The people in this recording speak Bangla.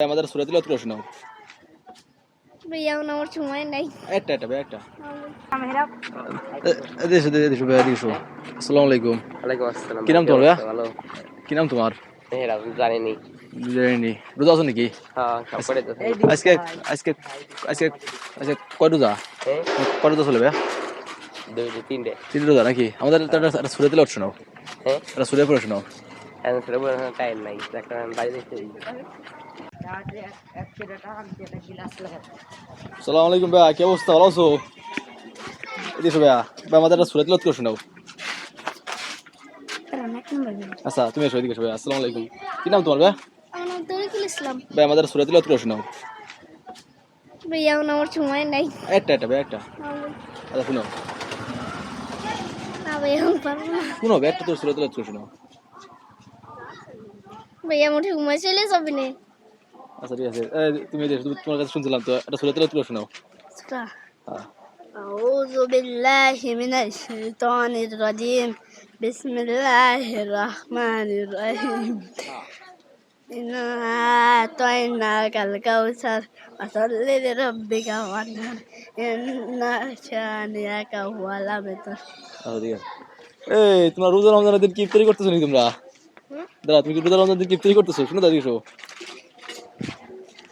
আমাদের সুরা তিলাওয়াত করে শোনাও ভাইয়া আমার সময় নাই। একটা একটা একটা। এদেশে এদেশে ভাই এদেশে আসসালামু আলাইকুম। ওয়ালাইকুম আসসালাম। কি নাম তোমার ভাইয়া? ভালো। কি নাম তোমার? মেহের আপনি জানেনি। রোজা আছো নাকি? হ্যাঁ আজকে আজকে আজকে আজকে কয় রোজা? হ্যাঁ? কয় রোজা চলে ভাই দুইটে তিনটে। তিন রোজা নাকি? আমাদের শোনাও। হ্যাঁ? সুরে পড়ে শোনাও। টাইম নাই। একটা বাড়ি দেখতে সালাম আলাইকুম ভাইয়া কি অবস্থা? ভালো আছো? এদিকে ভাইয়া ভাই আমাদের একটা সুরে তিলাওয়াত করে শোনাও। আচ্ছা তুমি এসো এদিকে এসো ভাইয়া আসসালামু আলাইকুম। কি নাম তোমার ভাই আমার নাম তরিকুল ইসলাম। ভাই আমাদের সুরে তিলাওয়াত করে শোনাও। ভাইয়া এখন আমার সময় নাই। একটা একটা ভাই একটা। আচ্ছা শোনাও। না ভাইয়া পারব না। শুনো ভাই একটা তোর সুরে তিলাওয়াত করে শোনাও। ভাইয়া আমার সময় চলে যাবে না। আচ্ছা ঠিক আছে এই, তুমি এদিকে এসো, তুমি- তোমার কাছে শুনছিলাম তো একটা সুরে তিলাওয়াত করে শোনাও হ্যাঁ أعوذ بالله من الشيطان الرجيم بسم الله الرحمن الرحيم إنا أعطيناك الكوثر فصل لربك وانهر إن شانئك هو الأبتر আচ্ছা ঠিক আছে এই তোমরা রোজা রমজানের দিন কি ইফতারি করতেছো নাকি তোমরা দাদা তুমি কি রোজা রমজানের দিন কি ইফতারি করতেছো শুনো দাদি এসো